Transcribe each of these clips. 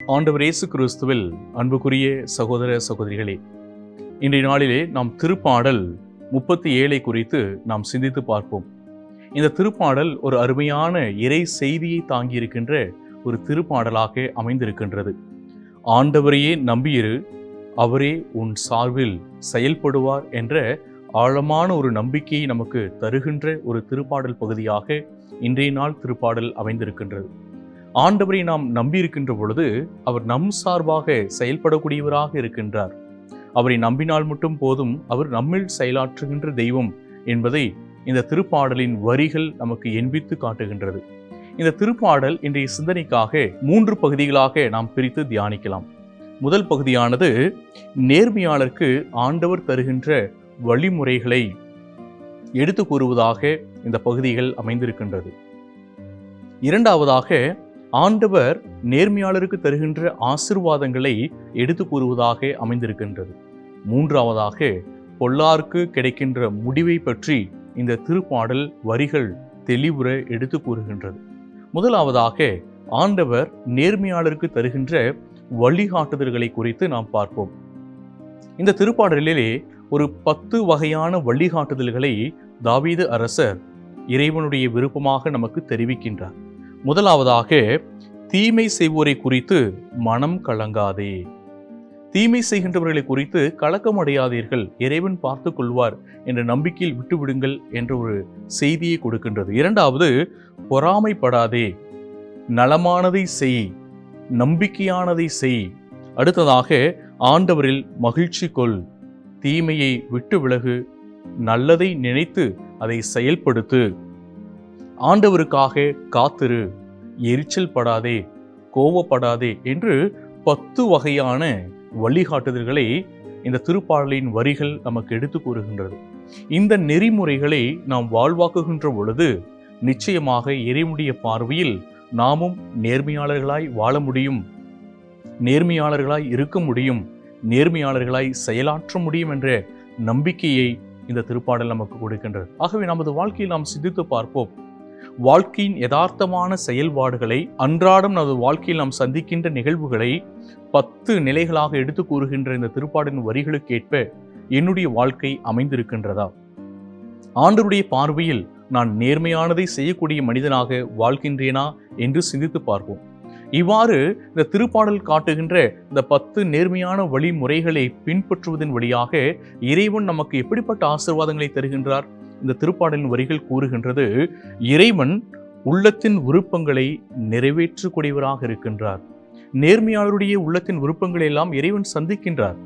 ஆண்டவர் இயேசு கிறிஸ்துவில் அன்புக்குரிய சகோதர சகோதரிகளே இன்றைய நாளிலே நாம் திருப்பாடல் முப்பத்தி ஏழை குறித்து நாம் சிந்தித்து பார்ப்போம். இந்த திருப்பாடல் ஒரு அருமையான இறை செய்தியை தாங்கியிருக்கின்ற ஒரு திருப்பாடலாக அமைந்திருக்கின்றது. ஆண்டவரையே நம்பியிரு அவரே உன் சார்பில் செயல்படுவார் என்ற ஆழமான ஒரு நம்பிக்கையை நமக்கு தருகின்ற ஒரு திருப்பாடல் பகுதியாக இன்றைய நாள் திருப்பாடல் அமைந்திருக்கின்றது. ஆண்டவரை நாம் நம்பியிருக்கின்ற பொழுது அவர் நம் சார்பாக செயல்படக்கூடியவராக இருக்கின்றார். அவரை நம்பினால் மட்டும் போதும் அவர் நம்மில் செயலாற்றுகின்ற தெய்வம் என்பதை இந்த திருப்பாடலின் வரிகள் நமக்கு எண்பித்து காட்டுகின்றது. இந்த திருப்பாடல் இன்றைய சிந்தனைக்காக மூன்று பகுதிகளாக நாம் பிரித்து தியானிக்கலாம். முதல் பகுதியானது நேர்மையாளருக்கு ஆண்டவர் தருகின்ற வழிமுறைகளை எடுத்து கூறுவதாக இந்த பகுதிகள் அமைந்திருக்கின்றது. இரண்டாவதாக ஆண்டவர் நேர்மையாளருக்கு தருகின்ற ஆசிர்வாதங்களை எடுத்து கூறுவதாக அமைந்திருக்கின்றது. மூன்றாவதாக பொல்லார்க்கு கிடைக்கின்ற முடிவை பற்றி இந்த திருப்பாடல் வரிகள் தெளிவுற எடுத்து கூறுகின்றது. முதலாவதாக ஆண்டவர் நேர்மையாளருக்கு தருகின்ற வழிகாட்டுதல்களை குறித்து நாம் பார்ப்போம். இந்த திருப்பாடலிலே ஒரு பத்து வகையான வழிகாட்டுதல்களை தாவீது அரசர் இறைவனுடைய விருப்பமாக நமக்கு தெரிவிக்கின்றார். முதலாவதாக தீமை செய்வோரை குறித்து மனம் கலங்காதே. தீமை செய்கின்றவர்களை குறித்து கலக்கமடையாதீர்கள். இறைவன் பார்த்து கொள்வார் என்ற நம்பிக்கையில் விட்டுவிடுங்கள் என்ற ஒரு செய்தியை கொடுக்கின்றது. இரண்டாவது பொறாமைப்படாதே. நலமானதை செய். நம்பிக்கையானதை செய். அடுத்ததாக ஆண்டவரில் மகிழ்ச்சி கொள். தீமையை விட்டு விலகு. நல்லதை நினைத்து அதை செயல்படுத்து. ஆண்டவருக்காக காத்திரு எரிச்சல் படாதே கோவப்படாதே என்று பத்து வகையான வழிகாட்டுதல்களை இந்த திருப்பாடலின் வரிகள் நமக்கு எடுத்து கூறுகின்றது. இந்த நெறிமுறைகளை நாம் வாழ்வாக்குகின்ற பொழுது நிச்சயமாக இறைவனுடைய பார்வையில் நாமும் நேர்மையாளர்களாய் வாழ முடியும் நேர்மையாளர்களாய் இருக்க முடியும் நேர்மையாளர்களாய் செயலாற்ற முடியும் என்ற நம்பிக்கையை இந்த திருப்பாடல் நமக்கு கொடுக்கின்றது. ஆகவே நமது வாழ்க்கையில் நாம் சிந்தித்து பார்ப்போம். வாழ்க்கையின் யதார்த்தமான செயல்பாடுகளை அன்றாடம் நமது வாழ்க்கையில் நாம் சந்திக்கின்ற நிகழ்வுகளை பத்து நிலைகளாக எடுத்து கூறுகின்ற இந்த திருப்பாடின் வரிகளுக்கேற்ப என்னுடைய வாழ்க்கை அமைந்திருக்கின்றதா? ஆண்டருடைய பார்வையில் நான் நேர்மையானதை செய்யக்கூடிய மனிதனாக வாழ்கின்றேனா என்று சிந்தித்து பார்ப்போம். இவ்வாறு இந்த திருப்பாடல் காட்டுகின்ற இந்த பத்து நேர்மையான வழிமுறைகளை பின்பற்றுவதன் வழியாக இறைவன் நமக்கு எப்படிப்பட்ட ஆசிர்வாதங்களை தருகின்றார்? இந்த திருப்பாடலின் வரிகள் கூறுகின்றது இறைவன் உள்ளத்தின் விருப்பங்களை நிறைவேற்றக்கூடியவராக இருக்கின்றார். நேர்மையாளருடைய உள்ளத்தின் விருப்பங்களை எல்லாம் இறைவன் சந்திக்கின்றார்.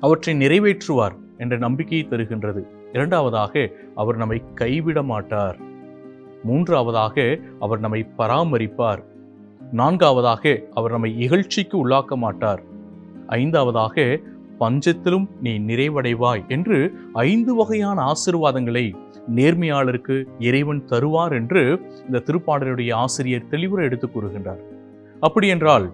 அவற்றை நிறைவேற்றுவார் என்ற நம்பிக்கையை தருகின்றது. இரண்டாவதாக அவர் நம்மை கைவிட மாட்டார். மூன்றாவதாக அவர் நம்மை பராமரிப்பார். நான்காவதாக அவர் நம்மை இகழ்ச்சிக்கு உள்ளாக்க மாட்டார். ஐந்தாவதாக பஞ்சத்திலும் நீ நிறைவடைவாய் என்று ஐந்து வகையான ஆசிர்வாதங்களை நேர்மையாளருக்கு இறைவன் தருவார் என்று இந்த திருப்பாடலுடைய ஆசிரியர் தெளிவுற எடுத்து கூறுகின்றார். அப்படியென்றால்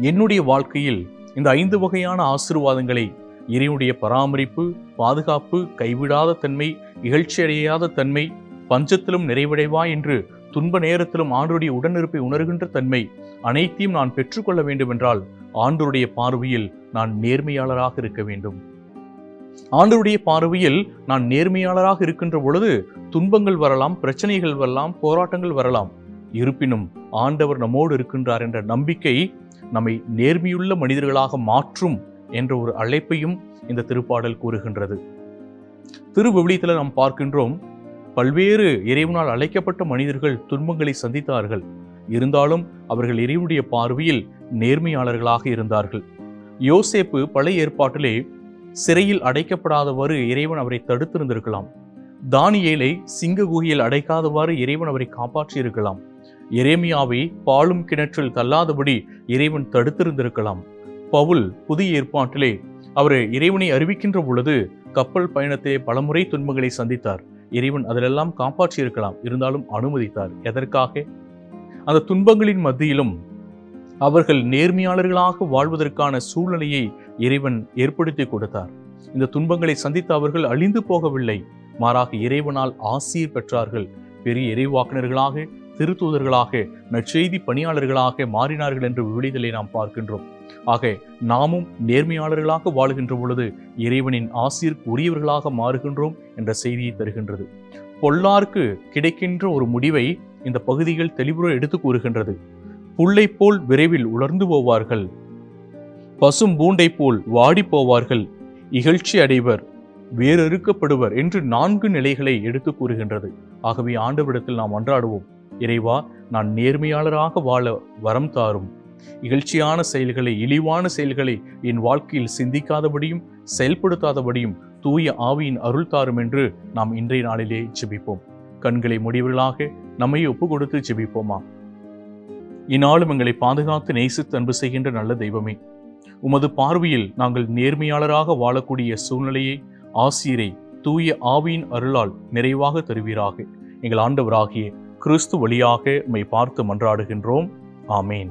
என்னுடைய வாழ்க்கையில் இந்த ஐந்து வகையான ஆசிர்வாதங்களை இறைவனுடைய பராமரிப்பு பாதுகாப்பு கைவிடாத தன்மை இகழ்ச்சியடையாத தன்மை பஞ்சத்திலும் நிறைவடைவாய் என்று துன்ப நேரத்திலும் ஆண்டருடைய உடனிருப்பை உணர்கின்ற தன்மை அனைத்தையும் நான் பெற்றுக்கொள்ள வேண்டுமென்றால் ஆண்டருடைய பார்வையில் நான் நேர்மையாளராக இருக்க வேண்டும். ஆண்டருடைய பார்வையில் நான் நேர்மையாளராக இருக்கின்ற பொழுது துன்பங்கள் வரலாம் பிரச்சனைகள் வரலாம் போராட்டங்கள் வரலாம். இருப்பினும் ஆண்டவர் நம்மோடு இருக்கின்றார் என்ற நம்பிக்கை நம்மை நேர்மையுள்ள மனிதர்களாக மாற்றும் என்ற ஒரு அழைப்பையும் இந்த திருப்பாடல் கூறுகின்றது. திருவிவிலியத்தில் நாம் பார்க்கின்றோம் பல்வேறு இறைவனால் அழைக்கப்பட்ட மனிதர்கள் துன்பங்களை சந்தித்தார்கள். இருந்தாலும் அவர்கள் இறைவனுடைய பார்வையில் நேர்மையாளர்களாக இருந்தார்கள். யோசேப்பு பழைய ஏற்பாட்டிலே சிறையில் அடைக்கப்படாதவாறு இறைவன் அவரை தடுத்திருந்திருக்கலாம். தானியேலை சிங்க குகையில் அடைக்காதவாறு இறைவன் அவரை காப்பாற்றியிருக்கலாம். எரேமியாவை பாலும் கிணற்றில் தள்ளாதபடி இறைவன் தடுத்திருந்திருக்கலாம். பவுல் புதிய ஏற்பாட்டிலே அவர் இறைவனை அறிவிக்கின்ற பொழுது கப்பல் பயணத்திலே பலமுறை துன்பங்களை சந்தித்தார். இறைவன் அதிலெல்லாம் காப்பாற்றியிருக்கலாம். இருந்தாலும் அனுமதித்தார். எதற்காக? அந்த துன்பங்களின் மத்தியிலும் அவர்கள் நேர்மையாளர்களாக வாழ்வதற்கான சூழ்நிலையை இறைவன் ஏற்படுத்தி கொடுத்தார். இந்த துன்பங்களை சந்தித்த அவர்கள் அழிந்து போகவில்லை. மாறாக இறைவனால் ஆசீர் பெற்றார்கள். பெரிய இறைவாக்கினர்களாக திருத்தூதர்களாக நற்செய்தி பணியாளர்களாக மாறினார்கள் என்று விவிலியத்திலே நாம் பார்க்கின்றோம். ஆக நாமும் நேர்மையாளர்களாக வாழுகின்ற பொழுது இறைவனின் ஆசிற்கு உரியவர்களாக மாறுகின்றோம் என்ற செய்தியை தருகின்றது. பொல்லார்க்கு கிடைக்கின்ற ஒரு முடிவை இந்த பகுதிகள் தெளிவுற எடுத்து கூறுகின்றது. புல்லை போல் விரைவில் உலர்ந்து போவார்கள். பசும் பூண்டை போல் வாடி போவார்கள். இகழ்ச்சி அடைவர் வேறறுக்கப்படுவர் என்று நான்கு நிலைகளை எடுத்து கூறுகின்றது. ஆகவே ஆண்டவிடத்தில் நாம் அன்றாடுவோம். இறைவா நான் நேர்மையாளராக வாழ வரம் தாரும். இகழ்ச்சியான செயல்களை இழிவான செயல்களை என் வாழ்க்கையில் சிந்திக்காதபடியும் செயல்படுத்தாதபடியும் தூய ஆவியின் அருள் தாரும் என்று நாம் இன்றைய நாளிலே ஜெபிப்போம். கண்களை முடிவுகளாக நம்மை ஒப்பு கொடுத்து ஜெபிப்போமா? இந்நாளும் எங்களை பாதுகாத்து நேசித்து அன்பு செய்கின்ற நல்ல தெய்வமே. உமது பார்வையில் நாங்கள் நேர்மையாளராக வாழக்கூடிய சூழ்நிலையை ஆசிரியரை தூய ஆவியின் அருளால் நிறைவாக தருவீராக. எங்கள் ஆண்டவராகிய கிறிஸ்து வழியாக உம்மை பார்த்து மன்றாடுகின்றோம். ஆமேன்.